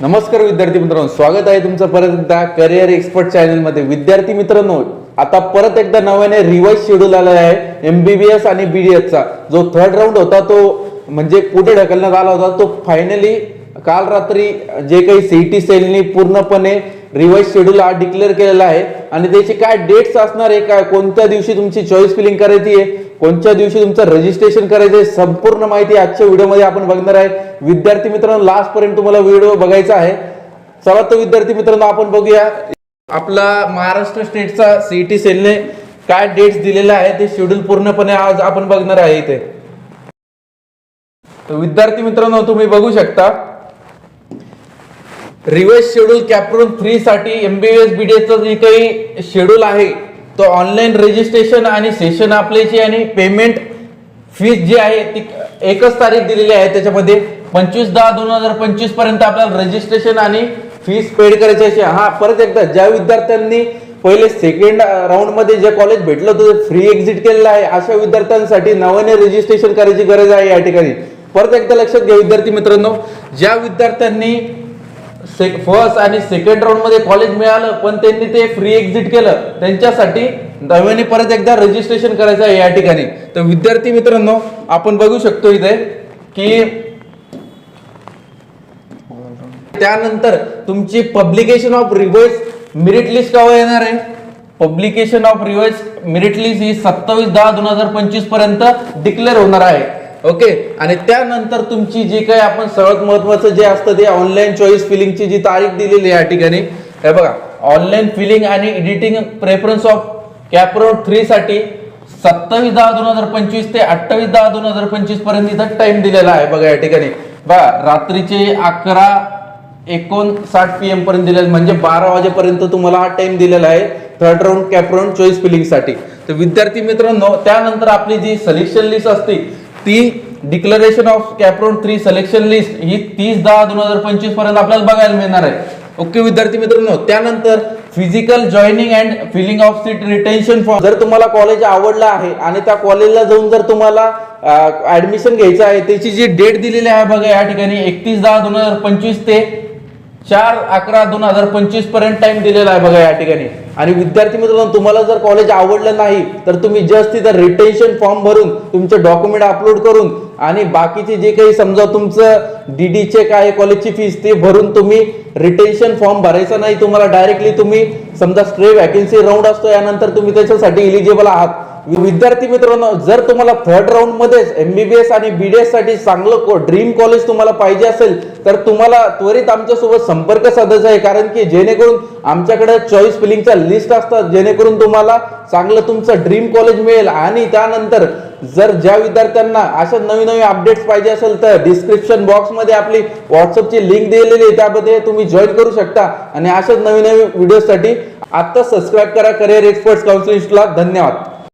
नमस्कार विद्यार्थी मित्रांनो स्वागत आहे तुमचं परत एकदा करिअर एक्सपर्ट चॅनलमध्ये विद्यार्थी मित्रांनो आता परत एकदा नव्याने रिवाईज शेड्यूल आलेला आहे एमबीबीएस आणि बीडीएसचा जो थर्ड राऊंड होता तो म्हणजे पुढे ढकलण्यात आला होता तो फायनली काल रात्री जे काही सीईटी सेलनी पूर्णपणे रिवाईज शेड्यूल हा डिक्लेअर केलेला आहे. आणि त्याची काय डेट्स असणार आहे काय कोणत्या दिवशी तुमची चॉईस फिलिंग करायची आहे कोणत्या दिवशी तुमचं रजिस्ट्रेशन करायचं आहे संपूर्ण माहिती आजच्या व्हिडिओमध्ये आपण बघणार आहे. विद्यार्थी मित्रांनो लास्ट पर्यंत तुम्हाला व्हिडिओ बघायचा आहे. चला तर विद्यार्थी मित्रांनो आपण बघूया. आपला महाराष्ट्र स्टेटचा सीईटी सेलने काय डेट्स दिलेले आहे ते शेड्यूल पूर्णपणे आज आपण बघणार आहे इथे. तर विद्यार्थी मित्रांनो तुम्ही बघू शकता. Reverse schedule cap round three साठी एमबीबीएस बीडीएसचा जे काही शेड्यूल आहे तो ऑनलाईन रजिस्ट्रेशन आणि सेशन आपल्याची आणि पेमेंट फीस जी आहे ती एकच तारीख दिलेली आहे त्याच्यामध्ये. पंचवीस दहा दोन हजार पंचवीसपर्यंत आपल्याला रजिस्ट्रेशन आणि फीस पेड करायची अशी हा परत एकदा ज्या विद्यार्थ्यांनी पहिले सेकंड राऊंडमध्ये जे कॉलेज भेटलं होतं फ्री एक्झिट केलेलं आहे. अशा विद्यार्थ्यांसाठी नव्याने रजिस्ट्रेशन करायची गरज आहे या ठिकाणी. परत एकदा लक्षात घ्या विद्यार्थी मित्रांनो ज्या विद्यार्थ्यांनी फर्स्ट आणि सेकंड राऊंडमध्ये कॉलेज मिळालं पण त्यांनी ते फ्री एक्झिट केलं. त्यांच्यासाठी नव्याने परत एकदा रजिस्ट्रेशन करायचं आहे या ठिकाणी. तर विद्यार्थी मित्रांनो आपण बघू शकतो इथे की त्यानंतर तुमची publication of reverse merit list केव्हा येणार आहे? Publication of reverse merit list ही सत्तावीस दहा दोन हजार पंचवीसपर्यंत डिक्लेअर होणार आहे. ओके? आणि त्यानंतर तुमची जी काही आपण सर्वात महत्वाचं जे असतं ते ऑनलाईन चॉईस फिलिंगची जी तारीख दिलेली आहे या ठिकाणी हे बघा ऑनलाईन फिलिंग आणि editing preference of cap round three साठी सत्तावीस दहा दोन हजार पंचवीस ते अठ्ठावीस दहा दोन हजार पंचवीसपर्यंत इथं टाइम दिलेला आहे बघा या ठिकाणी. बघा रात्रीचे अकरा एकोणसाठ पी एम पर्यंत दिलेला म्हणजे बारा वाजेपर्यंत तुम्हाला हा टाइम दिलेला आहे third round cap round choice फिलिंगसाठी. तर विद्यार्थी मित्रांनो त्यानंतर आपली जी सलेक्शन लिस्ट असते ती declaration of cap round three selection list ही तीस दहा दोन हजार पंचवीसपर्यंत आपल्याला बघायला मिळणार आहे. ओके विद्यार्थी मित्रांनो त्यानंतर physical joining and filling of seat retention form जर तुम्हाला कॉलेज आवडलं आहे आणि त्या कॉलेजला जाऊन जर तुम्हाला ऍडमिशन घ्यायचं आहे त्याची जी डेट दिलेली आहे बघा या ठिकाणी एकतीस दहा दोन हजार पंचवीस ते चार अकरा दोन हजार पंचवीसपर्यंत टाइम दिलेला आहे बघा या ठिकाणी. आणि विद्यार्थी मित्रांनो तुम्हाला जर कॉलेज आवडलं नाही तर तुम्ही जस्ट तिथं रिटेन्शन फॉर्म भरून तुमचे डॉक्युमेंट अपलोड करून आणि बाकीचे जे काही समजा तुमचं डीडीचे काय कॉलेजची फीस ते भरून तुम्ही रिटेन्शन फॉर्म भरायचा नाही तुम्हाला डायरेक्टली तुम्ही समजा स्ट्रे वॅकन्सी राऊंड असतो यानंतर तुम्ही त्याच्यासाठी इलिजिबल आहात. विद्यार्थी मित्रांनो जर तुम्हाला थर्ड राऊंड मध्येच एमबीबीएस आणि बीडीएससाठी चांगलं ड्रीम कॉलेज तुम्हाला पाहिजे असेल तर तुम्हाला त्वरित आमच्यासोबत संपर्क साधायचा आहे. कारण की जेणेकरून आमच्याकडे चॉईस फिलिंगच्या लिस्ट असतात जेणेकरून तुम्हाला चांगलं तुमचं ड्रीम कॉलेज मिळेल. आणि त्यानंतर जर ज्या विद्यार्थ्यांना अशा नवीन नवीन अपडेट्स पाहिजे असेल तर डिस्क्रिप्शन बॉक्समध्ये आपली व्हॉट्सअपची लिंक दिलेली आहे. त्यामध्ये तुम्ही जॉईन करू शकता. आणि अशाच नवीन नवीन व्हिडिओसाठी आता सबस्क्राईब करा. करिअर एक्सपर्ट्स काउन्सिलिस्टला धन्यवाद.